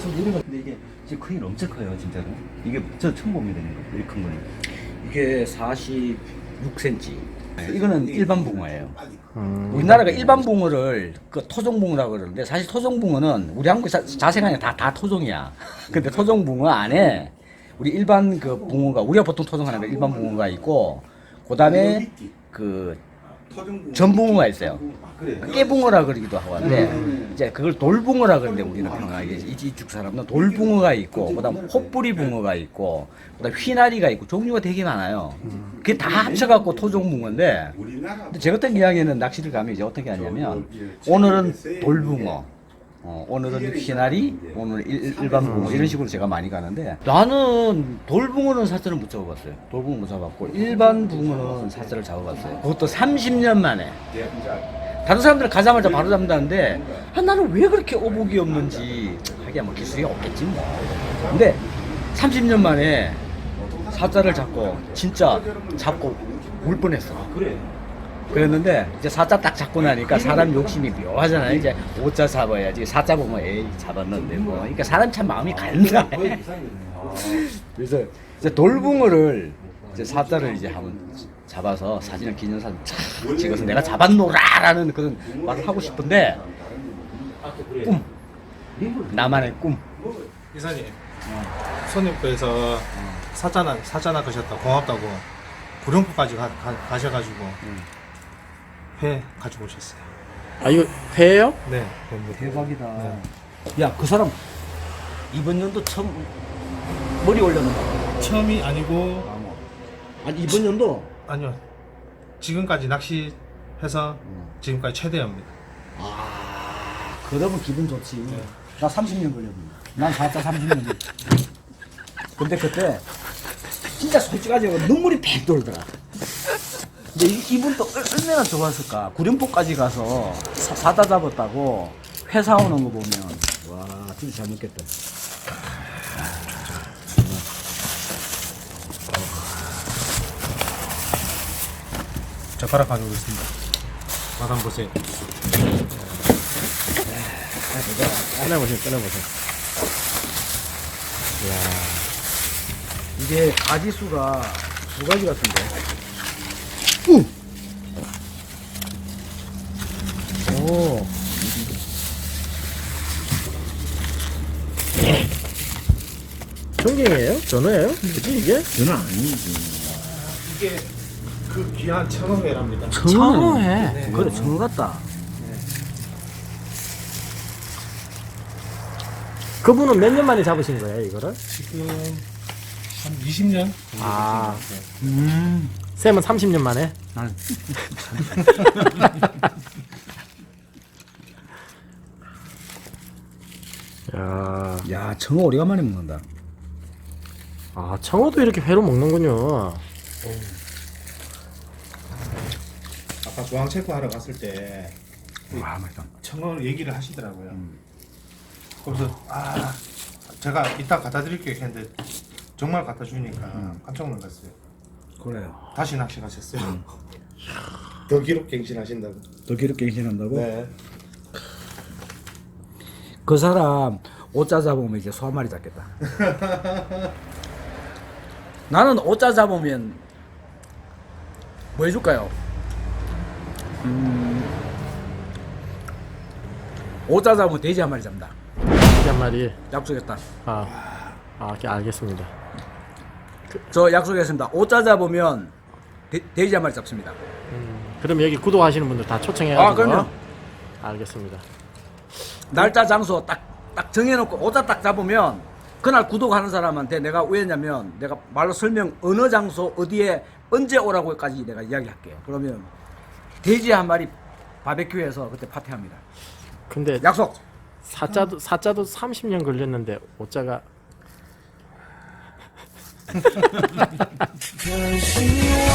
손 이런 거. 근데 이게 진짜 크기는 엄청 커요 진짜로. 이게 저 처음 봅니다 이거. 이렇게 큰 거는. 이게 46cm 이거는 일반 붕어예요. 음. 우리나라가 일반 붕어를 그 토종붕어라고 그러는데 사실 토종붕어는 우리 한국 자, 자생하는 다, 다 토종이야. 근데 토종붕어 안에 우리 일반 그 붕어가 우리가 보통 토종하는 거 일반 붕어가 있고 그 다음에 그 전붕어가 있어요. 깨붕어라 그러기도 하고 한데 이제 그걸 돌붕어라 그러는데 우리는 평화하게 이- 이쪽 사람은 돌붕어가 있고 그다음 호뿌리 붕어가 있고 그다음 휘나리가 있고 종류가 되게 많아요. 그게 다 합쳐갖고 토종붕어인데 근데 제 같은 이야기는 낚시를 가면 이제 어떻게 하냐면 오늘은 돌붕어 어, 오늘은 휘나리, 오늘 일, 일반 붕어 이런 식으로 제가 많이 가는데 나는 돌붕어는 사슬을 못 잡아봤어요. 돌붕어 못 잡았고 일반 붕어는 사슬을 잡아봤어요. 그것도 30년 만에. 다른 사람들은 가자마자 바로 잡는다는데 아, 나는 왜 그렇게 오복이 없는지 하기야 뭐 기술이 없겠지 뭐. 근데 30년 만에 사자를 잡고 진짜 잡고 울 뻔했어. 그래. 그랬는데 이제 사자 딱 잡고 나니까 사람 욕심이 묘하잖아요. 이제 오자 잡아야지. 사자 보면 에이 잡았는데 뭐. 그러니까 사람 참 마음이 간사해. 그래서 이제 돌붕어를 이제 사자를 이제 한번 잡아서 사진을 기념사진 쫙 찍어서 내가 잡았노라라는 그런 말을 하고 싶은데 꿈 나만의 꿈 이사님 손님께서 사자나 사자나 가셨다 고맙다고 구룡포까지 가, 가, 셔가지고 회 가지고 오셨어요. 아 이거 회예요? 네, 뱀들. 대박이다. 야그 사람 이번 연도 처음 머리 거. 처음이 아니고 아니 이번 연도 아니요 지금까지 낚시 해서 지금까지 최대입니다. 아, 그러면 기분 좋지. 나 30년 걸렸는데. 난 4자 30년. 근데 그때 진짜 솔직하게 눈물이 팩 돌더라. 근데 이, 이분 또 얼- 얼마나 좋았을까. 구룡포까지 가서 사, 사다 잡았다고 회사 오는 거 보면 와 진짜 잘 먹겠다. 젓가락 가지고 있습니다. 맛 한번 보세요. 꺼내보세요 꺼내보세요 이게 가지수가 두 가지 같은데. 오 전갱이에요? 전어예요? 그치 이게? 저는 아니지. 이게 그 귀한 청어회랍니다. 청어해. 그래, 청어 같다. 그분은 몇 년 만에 잡으신 거예요 이거를? 지금 한 20년? 아 음. 쌤은 30년 만에? 난 야, 야, 청어 오래간만에 먹는다. 아 청어도 이렇게 회로 먹는군요 아까 조항 체크하러 갔을 때 와, 맛있다. 청어 얘기를 하시더라고요. 그래서 아 제가 이따 갖다 드릴게요 했는데 정말 갖다 주니까 깜짝 놀랐어요. 그래요. 다시 낚시 가셨어요. 더 기록 갱신하신다고. 더 기록 갱신한다고? 네. 그 사람 오자 잡으면 이제 소 한 마리 잡겠다. 나는 오자 잡으면 뭐 해줄까요? 음, 오자 잡으면 돼지 한 마리 잡는다. 한 마리 약속했다. 아, 아 알겠습니다 저 약속했습니다. 오자 잡으면 돼, 돼지 한 마리 잡습니다. 음, 그럼 여기 구독하시는 분들 다 초청해가지고 아, 그럼요. 알겠습니다 날짜 장소 딱, 딱 정해놓고 오자 딱 잡으면 그날 구독하는 사람한테 내가 왜냐면 내가 말로 설명 어느 장소 어디에 언제 오라고까지 내가 이야기할게요. 그러면 돼지 한 마리 바베큐에서 그때 파티합니다. 근데 약속. 사자도 사자도 30년 걸렸는데 오자가 可惜我